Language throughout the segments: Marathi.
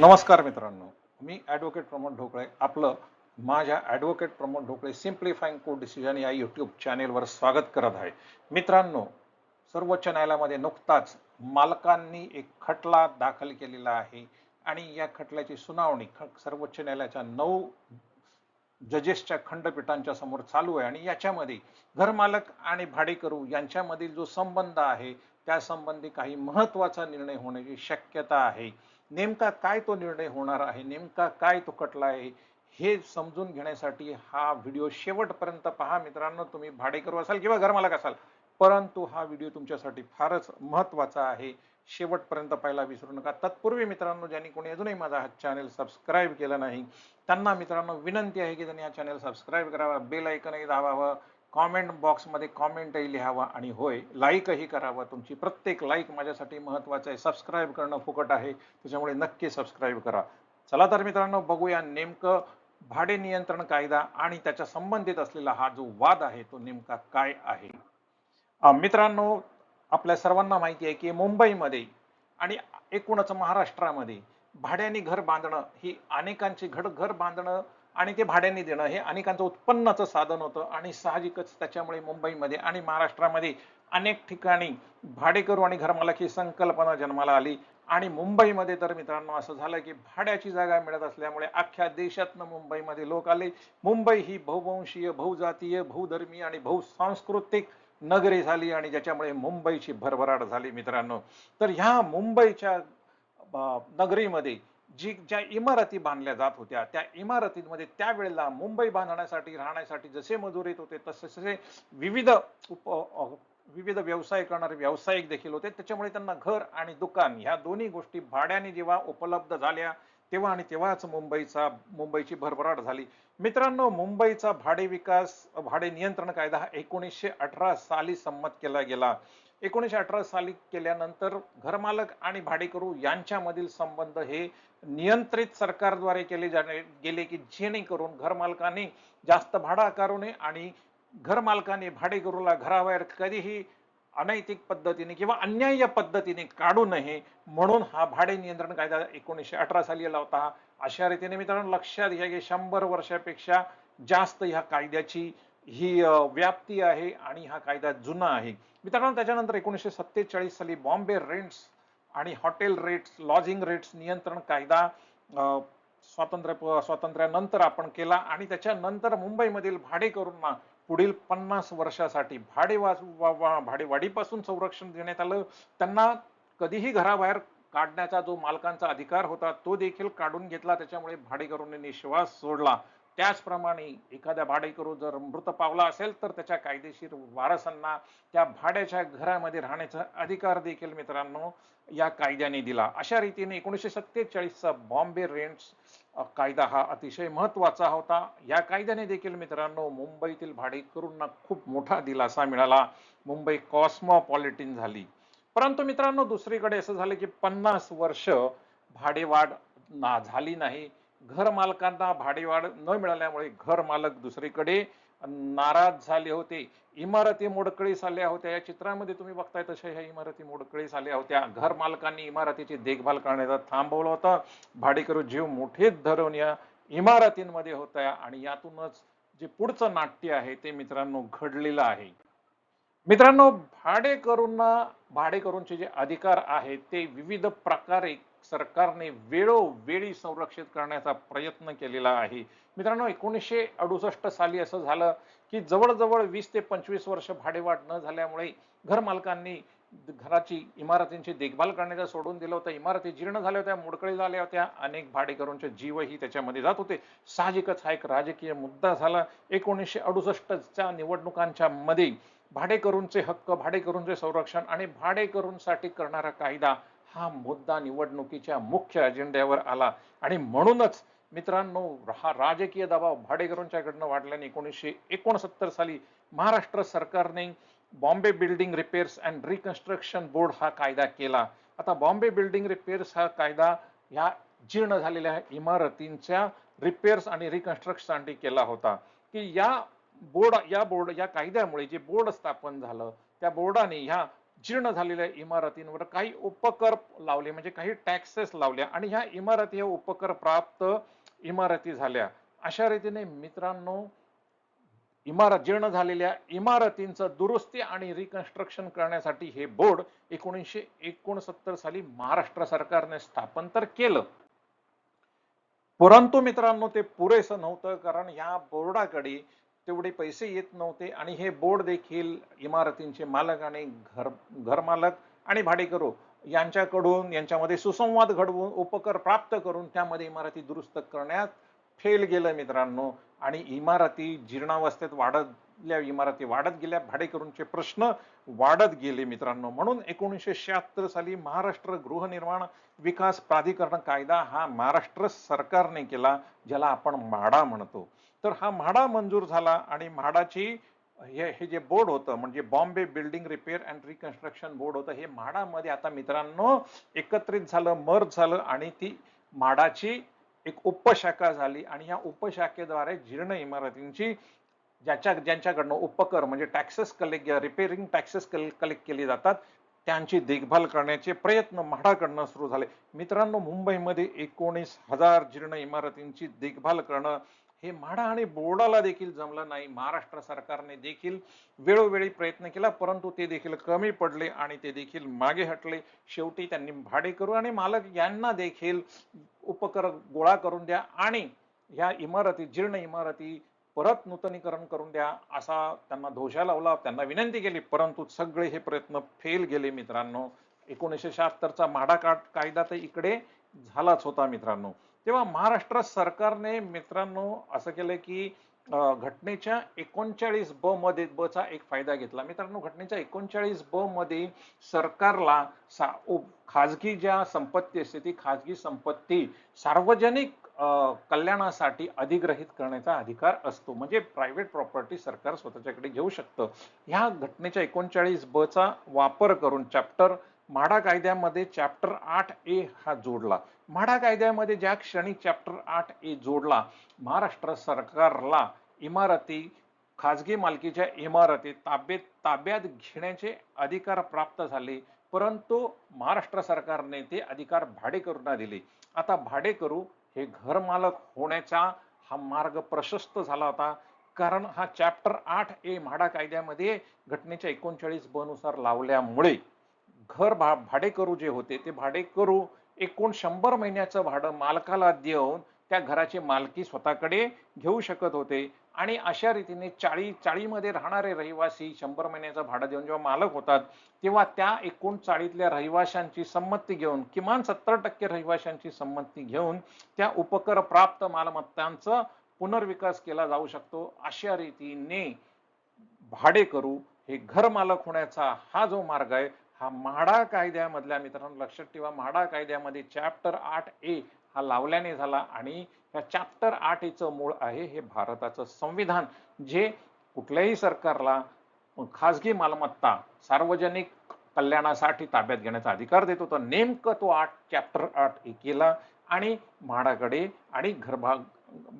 नमस्कार मित्रांनो मी ॲडव्होकेट प्रमोद ढोकळे. आपलं माझ्या advocate Pramod Dhokale simplifying court decision या यूट्यूब चॅनेलवर स्वागत करत आहे. मित्रांनो सर्वोच्च न्यायालयामध्ये नुकताच मालकांनी एक खटला दाखल केलेला आहे आणि या खटल्याची सुनावणी ख सर्वोच्च न्यायालयाच्या नऊ जजेसच्या खंडपीठांच्या समोर चालू आहे. आणि याच्यामध्ये घरमालक आणि भाडेकरू यांच्यामधील जो संबंध आहे त्यासंबंधी काही महत्त्वाचा निर्णय होण्याची शक्यता आहे. नेमका काय तो निर्णय होणार आहे? नेमका काय तो कटला आहे? हे समजून घेण्यासाठी हा व्हिडिओ शेवटपर्यंत पहा. मित्रांनो तुम्ही भाडेकरू असाल किंवा घरमालक असाल परंतु हा व्हिडिओ तुमच्यासाठी फारच महत्त्वाचा आहे. शेवटपर्यंत पाहायला विसरू नका. तत्पूर्वी मित्रांनो ज्यांनी कोणी अजूनही माझा हा चॅनल सबस्क्राईब केला नाही त्यांना मित्रांनो विनंती आहे की त्यांनी हा चॅनल सबस्क्राईब करावा बेल ऐकनही दाबावं कॉमेंट बॉक्समध्ये कॉमेंटही लिहावा आणि होय लाईकही करावं. तुमची प्रत्येक लाईक माझ्यासाठी महत्त्वाचं आहे. सबस्क्राईब करणं फुकट आहे त्याच्यामुळे नक्की सबस्क्राईब करा. चला तर मित्रांनो बघूया नेमकं भाडे नियंत्रण कायदा आणि त्याच्या संबंधित असलेला हा जो वाद आहे तो नेमका काय आहे? मित्रांनो आपल्या सर्वांना माहिती आहे की मुंबईमध्ये आणि एकूणच महाराष्ट्रामध्ये भाड्याने घर बांधणं ही अनेकांची घर घर बांधणं आणि ते भाड्याने देणं हे अनेकांचं उत्पन्नाचं साधन होतं. आणि साहजिकच त्याच्यामुळे मुंबईमध्ये आणि महाराष्ट्रामध्ये अनेक ठिकाणी भाडेकरू आणि घरमालक ही संकल्पना जन्माला आली. आणि मुंबईमध्ये तर मित्रांनो असं झालं की भाड्याची जागा मिळत असल्यामुळे अख्ख्या देशातनं मुंबईमध्ये लोक आले. मुंबई ही बहुवंशीय बहुजातीय बहुधर्मीय आणि बहुसांस्कृतिक नगरी झाली आणि ज्याच्यामुळे मुंबईची भरभराट झाली मित्रांनो. तर ह्या मुंबईच्या नगरीमध्ये जी ज्या इमारती बांधल्या जात होत्या त्या इमारतींमध्ये त्यावेळेला मुंबई बांधण्यासाठी राहण्यासाठी जसे मजूर येत होते तसे विविध उप विविध व्यवसाय करणारे व्यावसायिक देखील होते. त्याच्यामुळे त्यांना घर आणि दुकान ह्या दोन्ही गोष्टी भाड्याने जेव्हा उपलब्ध झाल्या तेव्हा आणि तेव्हाच मुंबईचा मुंबईची भरभराट झाली. मित्रांनो मुंबईचा भाडे विकास भाडे नियंत्रण कायदा हा एकोणीसशे अठरा साली संमत केला गेला. एकोणीसशे अठरा साली केल्यानंतर घरमालक आणि भाडेकरू यांच्यामधील संबंध हे नियंत्रित सरकारद्वारे केले जाणे गेले की जेणेकरून घरमालकाने जास्त भाडं आकारू नये आणि घरमालकाने भाडेकरूला घराबाहेर कधीही अनैतिक पद्धतीने किंवा अन्याय्य पद्धतीने काढू नये म्हणून हा भाडे नियंत्रण कायदा एकोणीसशे अठरा साली आला होता अशा रीतीने मित्रांनो लक्षात घ्या की शंभर वर्षापेक्षा जास्त ह्या कायद्याची ही व्याप्ती आहे आणि हा कायदा जुना आहे. मित्रांनो त्याच्यानंतर एकोणीसशे सत्तेचाळीस साली बॉम्बे रेंट्स आणि हॉटेल रेट्स लॉजिंग रेट्स नियंत्रण कायदा स्वातंत्र्य स्वातंत्र्यानंतर आपण केला आणि त्याच्यानंतर मुंबईमधील भाडेकरूंना पुढील पन्नास वर्षासाठी भाडे वा वा- भाडेवाढीपासून संरक्षण देण्यात आलं. त्यांना कधीही घराबाहेर काढण्याचा जो मालकांचा अधिकार होता तो देखील काढून घेतला. त्याच्यामुळे भाडेकरूंनी निश्वास सोडला. त्याचप्रमाणे एखाद्या भाडेकरू जर मृत पावला असेल तर त्याच्या कायदेशीर वारसांना त्या भाड्याच्या घरामध्ये राहण्याचा अधिकार देखील मित्रांनो या कायद्याने दिला. अशा रीतीने एकोणीसशे सत्तेचाळीसचा बॉम्बे रेंट्स कायदा हा अतिशय महत्त्वाचा होता. या कायद्याने देखील मित्रांनो मुंबईतील भाडेकरूंना खूप मोठा दिलासा मिळाला. मुंबई कॉस्मॉपॉलिटिन झाली. परंतु मित्रांनो दुसरीकडे असं झालं की पन्नास वर्ष भाडेवाढ ना झाली नाही. घर मालकांना भाडेवाढ न मिळाल्यामुळे घर मालक दुसरीकडे नाराज झाले होते. इमारती मोडकळीस आल्या होत्या. या चित्रामध्ये तुम्ही बघताय तशा ह्या इमारती मोडकळीस आल्या होत्या. घर मालकांनी इमारतीची देखभाल करण्याचा थांबवलं होतं. भाडेकरू जीव मोठेच धरून या इमारतींमध्ये होत्या आणि यातूनच जे पुढचं नाट्य आहे ते मित्रांनो घडलेलं आहे. मित्रांनो भाडेकरूंना भाडेकरूंचे जे अधिकार आहेत ते विविध प्रकारे सरकारने वेळोवेळी संरक्षित करण्याचा प्रयत्न केलेला आहे. मित्रांनो एकोणीसशे अडुसष्ट साली असं झालं की जवळजवळ वीस ते पंचवीस वर्ष भाडेवाढ न झाल्यामुळे घरमालकांनी घराची इमारतींची देखभाल करण्याचं सोडून दिलं होतं. इमारती जीर्ण झाल्या होत्या मोडकळी झाल्या होत्या. अनेक भाडेकरूंचे जीवही त्याच्यामध्ये जात होते. साहजिकच हा एक राजकीय मुद्दा झाला. एकोणीसशे अडुसष्टच्या निवडणुकांच्या मध्ये भाडेकरूंचे हक्क भाडेकरूंचे संरक्षण आणि भाडेकरूंसाठी करणारा कायदा हा मुद्दा निवडणुकीच्या मुख्य अजेंड्यावर आला. आणि म्हणूनच मित्रांनो हा राजकीय दबाव भाडेकरूंच्याकडनं वाढल्याने एकोणीसशे एकोणसत्तर साली महाराष्ट्र सरकारने Bombay building repairs and reconstruction board हा कायदा केला. आता बॉम्बे बिल्डिंग रिपेअर्स हा कायदा ह्या जीर्ण झालेल्या इमारतींच्या रिपेअर्स आणि रिकन्स्ट्रक्शनसाठी केला होता. की या बोर्ड या बोर्ड या कायद्यामुळे जे बोर्ड स्थापन झालं त्या बोर्डाने ह्या जीर्ण झालेल्या इमारतींवर काही उपकर लावले म्हणजे काही टॅक्सेस लावल्या आणि ह्या इमारती ह्या उपकर प्राप्त इमारती झाल्या. अशा रीतीने मित्रांनो इमारत जीर्ण झालेल्या इमारतींचं दुरुस्ती आणि रिकन्स्ट्रक्शन करण्यासाठी हे बोर्ड एकोणीसशे एकोणसत्तर साली महाराष्ट्र सरकारने स्थापन तर केलं. परंतु मित्रांनो ते पुरेसं नव्हतं कारण या बोर्डाकडे तेवढे पैसे येत नव्हते. आणि हे बोर्ड देखील इमारतींचे मालक आणि घर घरमालक आणि भाडेकरू यांच्याकडून यांच्यामध्ये सुसंवाद घडवून उपकर प्राप्त करून त्यामध्ये इमारती दुरुस्त करण्यात फेल गेलं मित्रांनो. आणि इमारती जीर्णावस्थेत वाढत वाढतल्या इमारती वाढत गेल्या. भाडेकरूंचे प्रश्न वाढत गेले मित्रांनो. म्हणून एकोणीसशे शहात्तर साली महाराष्ट्र गृहनिर्माण विकास प्राधिकरण कायदा हा महाराष्ट्र सरकारने केला ज्याला आपण म्हाडा म्हणतो. तर हा म्हाडा मंजूर झाला आणि म्हाडाची हे हे जे बोर्ड होतं म्हणजे Bombay building repair and reconstruction board होतं हे म्हाडामध्ये आता मित्रांनो एकत्रित झालं मर्ज झालं आणि ती म्हाडाची एक उपशाखा झाली. आणि या उपशाखेद्वारे जीर्ण इमारतींची ज्याच्या ज्यांच्याकडनं उपकर म्हणजे taxes collect repairing taxes collect केली जातात त्यांची देखभाल करण्याचे प्रयत्न म्हाडाकडनं सुरू झाले. मित्रांनो मुंबईमध्ये एकोणीस हजार जीर्ण इमारतींची देखभाल करणं हे म्हाडा आणि बोर्डाला देखील जमलं नाही. महाराष्ट्र सरकारने देखील वेळोवेळी प्रयत्न केला परंतु ते देखील कमी पडले आणि ते देखील मागे हटले. शेवटी त्यांनी भाडे करू आणि मालक यांना देखील उपकर गोळा करून द्या आणि ह्या इमारती जीर्ण इमारती परत नूतनीकरण करून द्या असा त्यांना धोशा लावला त्यांना विनंती केली परंतु सगळे हे प्रयत्न फेल गेले मित्रांनो. एकोणीसशे शहात्तरचा म्हाडा का कायदा तर इकडे झालाच होता मित्रांनो. तेव्हा महाराष्ट्र सरकारने मित्रांनो असं केलं की घटनेच्या एकोणचाळीस ब मध्ये ब चा एक फायदा घेतला. मित्रांनो घटनेच्या एकोणचाळीस ब मध्ये सरकारला सा खाजगी ज्या संपत्ती असते ती खाजगी संपत्ती सार्वजनिक कल्याणासाठी अधिग्रहित करण्याचा अधिकार असतो. म्हणजे प्रायव्हेट प्रॉपर्टी सरकार स्वतःच्याकडे घेऊ शकतं. ह्या घटनेच्या एकोणचाळीस ब चा वापर करून चॅप्टर म्हाडा कायद्यामध्ये चॅप्टर आठ ए हा जोडला. म्हाडा कायद्यामध्ये ज्या क्षणी चॅप्टर आठ ए जोडला महाराष्ट्र सरकारला इमारती खाजगी मालकीच्या इमारती ताब्यात ताब्यात घेण्याचे अधिकार प्राप्त झाले परंतु महाराष्ट्र सरकारने ते अधिकार भाडेकरूंना दिले. आता भाडेकरू हे घरमालक होण्याचा हा मार्ग प्रशस्त झाला होता कारण हा चॅप्टर आठ ए म्हाडा कायद्यामध्ये घटनेच्या एकोणचाळीस ब नुसार लावल्यामुळे घर भा भाडेकरू जे होते ते भाडेकरू एकूण शंभर महिन्याचं भाडं मालकाला देऊन त्या घराची मालकी स्वतःकडे घेऊ शकत होते. आणि अशा रीतीने चाळी चाळीमध्ये राहणारे रहिवासी शंभर महिन्याचं भाडं देऊन जेव्हा मालक होतात तेव्हा त्या एकूण चाळीतल्या रहिवाशांची संमती घेऊन किमान सत्तर टक्के रहिवाशांची संमती घेऊन त्या उपकर प्राप्त मालमत्तांचा पुनर्विकास केला जाऊ शकतो. अशा रीतीने भाडेकरू हे घर मालक होण्याचा हा जो मार्ग आहे हा म्हाडा कायद्यामधल्या मित्रांनो लक्षात ठेवा म्हाडा कायद्यामध्ये चॅप्टर आठ ए हा लावल्याने झाला आणि या चॅप्टर आठ एचं मूळ आहे हे भारताचं संविधान जे कुठल्याही सरकारला खाजगी मालमत्ता सार्वजनिक कल्याणासाठी ताब्यात घेण्याचा अधिकार देतो. तर नेमकं तो आठ चॅप्टर आठ ए केला आणि म्हाडाकडे आणि घरभाग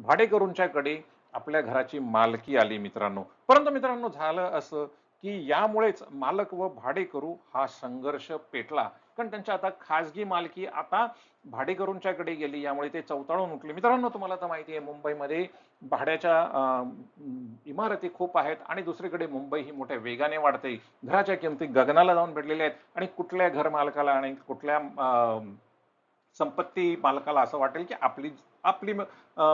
भाडेकरूंच्याकडे आपल्या घराची मालकी आली मित्रांनो. परंतु मित्रांनो झालं असं की यामुळेच मालक व भाडेकरू हा संघर्ष पेटला. कारण त्यांच्या आता खाजगी मालकी आता भाडेकरूंच्याकडे गेली यामुळे ते चौताळून उठले. मित्रांनो तुम्हाला तर माहिती आहे मुंबईमध्ये भाड्याच्या इमारती खूप आहेत आणि दुसरीकडे मुंबई ही मोठ्या वेगाने वाढते. घराच्या किमती गगनाला जाऊन भेटलेल्या आहेत आणि कुठल्या घर मालकाला आणि कुठल्या संपत्ती मालकाला असं वाटेल की आपली आपली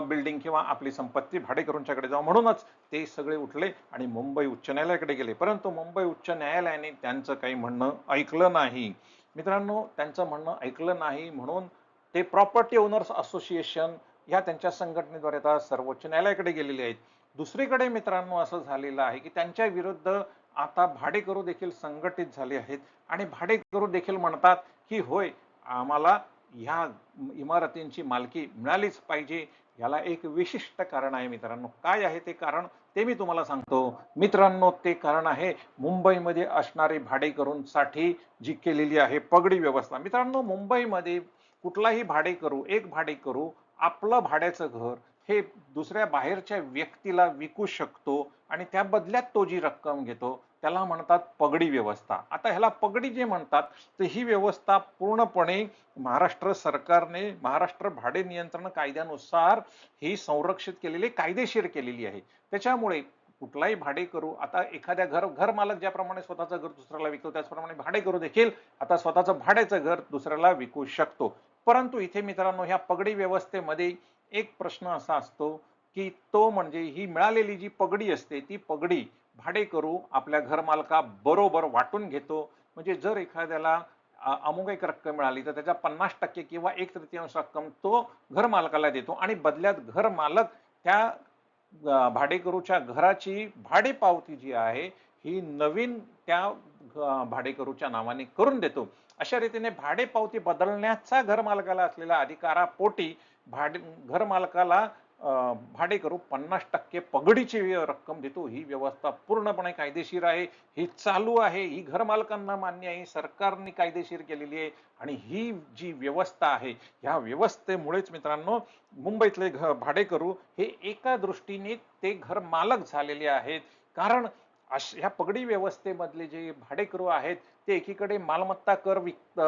बिल्डिंग किंवा आपली संपत्ती भाडेकरूंच्याकडे जाऊ म्हणूनच ते सगळे उठले आणि मुंबई उच्च न्यायालयाकडे गेले. परंतु मुंबई उच्च न्यायालयाने त्यांचं काही म्हणणं ऐकलं नाही. मित्रांनो त्यांचं म्हणणं ऐकलं नाही म्हणून ते प्रॉपर्टी ओनर्स असोसिएशन ह्या त्यांच्या संघटनेद्वारे आता सर्वोच्च न्यायालयाकडे गेलेले आहेत. दुसरीकडे मित्रांनो असं झालेलं आहे की त्यांच्या विरुद्ध आता भाडेकरू देखील संघटित झाले आहेत. आणि भाडेकरू देखील म्हणतात की होय आम्हाला ह्या इमारतींची मालकी मिळालीच पाहिजे याला एक विशिष्ट कारण आहे मित्रांनो. काय आहे ते कारण? ते मी तुम्हाला सांगतो. मित्रांनो ते कारण आहे मुंबईमध्ये असणारे भाडेकरूंसाठी जी केलेली आहे पगडी व्यवस्था. मित्रांनो मुंबईमध्ये कुठलाही भाडेकरू एक भाडेकरू आपलं भाड्याचं घर हे दुसऱ्या बाहेरच्या व्यक्तीला विकू शकतो आणि त्या बदल्यात तो जी रक्कम घेतो त्याला म्हणतात पगडी व्यवस्था. आता ह्याला पगडी जे म्हणतात तर ही व्यवस्था पूर्णपणे महाराष्ट्र सरकारने महाराष्ट्र भाडे नियंत्रण कायद्यानुसार ही संरक्षित केलेली कायदेशीर केलेली आहे. त्याच्यामुळे कुठलाही भाडे करू आता एखाद्या घर घर मालक ज्याप्रमाणे स्वतःचं घर दुसऱ्याला विकतो त्याचप्रमाणे भाडे करू देखील आता स्वतःचं भाड्याचं घर दुसऱ्याला विकू शकतो. परंतु इथे मित्रांनो ह्या पगडी व्यवस्थेमध्ये एक प्रश्न असा असतो की तो म्हणजे ही मिळालेली जी पगडी असते ती पगडी भाडे करू आपल्या घरमालका बरोबर वाटून घेतो. म्हणजे जर एखाद्याला अमुक एक रक्कम मिळाली तर त्याच्या पन्नास टक्के किंवा एक तृतीयांश रक्कम तो घरमालकाला देतो. आणि बदल्यात घरमालक त्या भाडेकरूच्या घराची भाडे पावती जी आहे ही नवीन त्या भाडेकरूच्या नावाने करून देतो. अशा रीतीने भाडे पावती बदलण्याचा घरमालकाला असलेला अधिकारापोटी भाडे घरमालकाला भाडेकरू पन्नास टक्के पगडीची रक्कम देतो. ही व्यवस्था पूर्णपणे कायदेशीर आहे. ही चालू आहे. ही घरमालकांना मान्य आहे. सरकारने कायदेशीर केलेली आहे. आणि ही जी व्यवस्था आहे ह्या व्यवस्थेमुळेच मित्रांनो मुंबईतले घ भाडेकरू हे एका दृष्टीने ते घर मालक झालेले आहेत. कारण अश ह्या पगडी व्यवस्थेमधले जे भाडेकरू आहेत ते एकीकडे मालमत्ता कर विक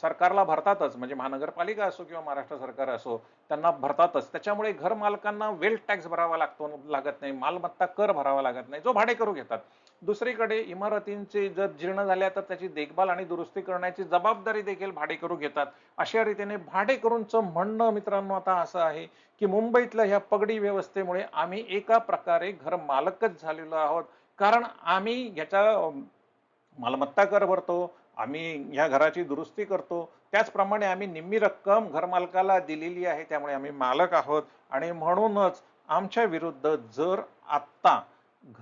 सरकारला भरतातच. म्हणजे महानगरपालिका असो किंवा महाराष्ट्र सरकार असो त्यांना भरतातच. त्याच्यामुळे घर मालकांना वेल टॅक्स भरावा लागतो लागत नाही. मालमत्ता कर भरावा लागत नाही. जो भाडेकरू घेतात. दुसरीकडे इमारतींचे जर जीर्ण झाल्या तर त्याची देखभाल आणि दुरुस्ती करण्याची जबाबदारी देखील भाडेकरू घेतात. अशा रीतीने भाडेकरूंचं म्हणणं मित्रांनो आता असं आहे की मुंबईतल्या ह्या पगडी व्यवस्थेमुळे आम्ही एका प्रकारे घर मालकच झालेलो आहोत. कारण आम्ही ह्याच्या मालमत्ता कर भरतो आम्ही ह्या घराची दुरुस्ती करतो. त्याचप्रमाणे आम्ही निम्मी रक्कम घरमालकाला दिलेली आहे त्यामुळे आम्ही मालक आहोत. आणि म्हणूनच आमच्या विरुद्ध जर आत्ता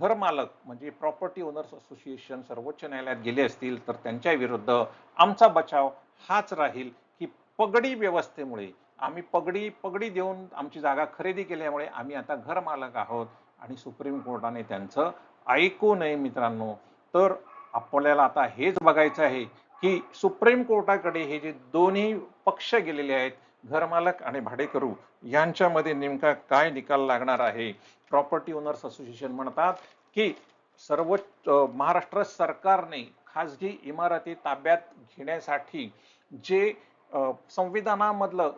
घरमालक म्हणजे प्रॉपर्टी ओनर्स असोसिएशन सर्वोच्च न्यायालयात गेले असतील तर त्यांच्या विरुद्ध आमचा बचाव हाच राहील की पगडी व्यवस्थेमुळे आम्ही पगडी पगडी देऊन आमची जागा खरेदी केल्यामुळे आम्ही आता घरमालक आहोत. आणि सुप्रीम कोर्टाने त्यांचं ऐकू नये मित्रांनो. तर आपल्याला आता हेच बघायचं आहे की सुप्रीम कोर्टाकडे हे जे दोन्ही पक्ष गेलेले आहेत घरमालक आणि भाडेकरू यांच्यामध्ये नेमका काय निकाल लागणार आहे? प्रॉपर्टी ओनर्स असोसिएशन म्हणतात की सर्वोच्च महाराष्ट्र सरकारने खासगी इमारती ताब्यात घेण्यासाठी जे संविधानामधलं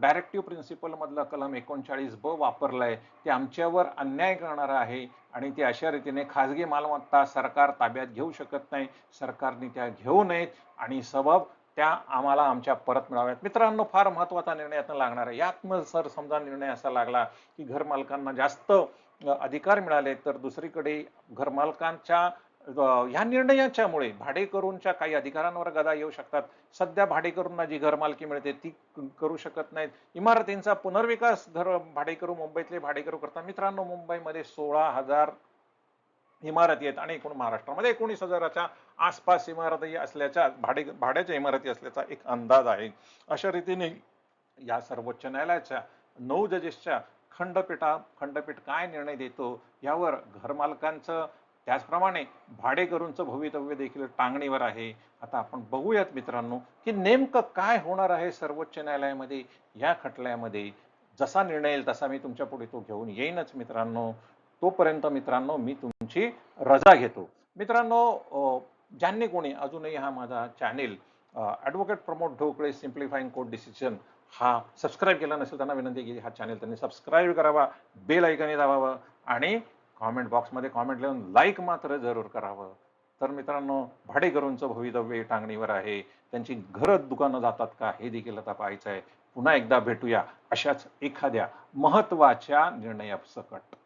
डायरेक्टिव्ह प्रिन्सिपल मधलं कलम एकोणचाळीस ब वापरलंय ते आमच्यावर अन्याय करणार आहे आणि ते अशा रीतीने खाजगी मालमत्ता सरकार ताब्यात घेऊ शकत नाही सरकारने त्या घेऊ नयेत आणि सबब त्या आम्हाला आमच्या परत मिळाव्यात. मित्रांनो फार महत्त्वाचा निर्णय आता लागणार आहे. यात मग सर समजा निर्णय असा लागला की घरमालकांना जास्त अधिकार मिळाले तर दुसरीकडे घरमालकांच्या ह्या निर्णयाच्यामुळे भाडेकरूंच्या काही अधिकारांवर गदा येऊ शकतात. सध्या भाडेकरूंना जी घरमालकी मिळते ती करू शकत नाहीत. इमारतींचा पुनर्विकास घर भाडेकरू मुंबईतले भाडेकरू करतात. मित्रांनो मुंबईमध्ये सोळा हजार इमारती आहेत आणि एकूण महाराष्ट्रामध्ये एकोणीस हजाराच्या आसपास इमारती असल्याच्या भाडे भाड्याच्या इमारती असल्याचा एक अंदाज आहे. अशा रीतीने या सर्वोच्च न्यायालयाच्या नऊ जजेसच्या खंडपीठा खंडपीठ काय निर्णय देतो यावर घरमालकांचं त्याचप्रमाणे भाडेकरूंचं भवितव्य देखील टांगणीवर आहे. आता आपण बघूयात मित्रांनो की नेमकं काय होणार आहे सर्वोच्च न्यायालयामध्ये या खटल्यामध्ये? जसा निर्णय येईल तसा मी तुमच्यापुढे तो घेऊन येईनच मित्रांनो. तोपर्यंत मित्रांनो मी तुमची रजा घेतो. मित्रांनो ज्यांनी कोणी अजूनही हा माझा channel advocate Pramod Dhokale simplifying court decision हा सबस्क्राईब केला नसेल त्यांना विनंती की हा चॅनेल त्यांनी सबस्क्राईब करावा बेल ऐकणी दाबावं आणि कॉमेंट बॉक्समध्ये कॉमेंट लिहून लाईक मात्र जरूर करावं. तर मित्रांनो भाडेकरूंचं भवितव्य टांगणीवर आहे. त्यांची घरं दुकानं जातात का हे देखील आता पाहायचं आहे पुन्हा एकदा भेटूया अशाच एखाद्या महत्त्वाच्या निर्णयासकट.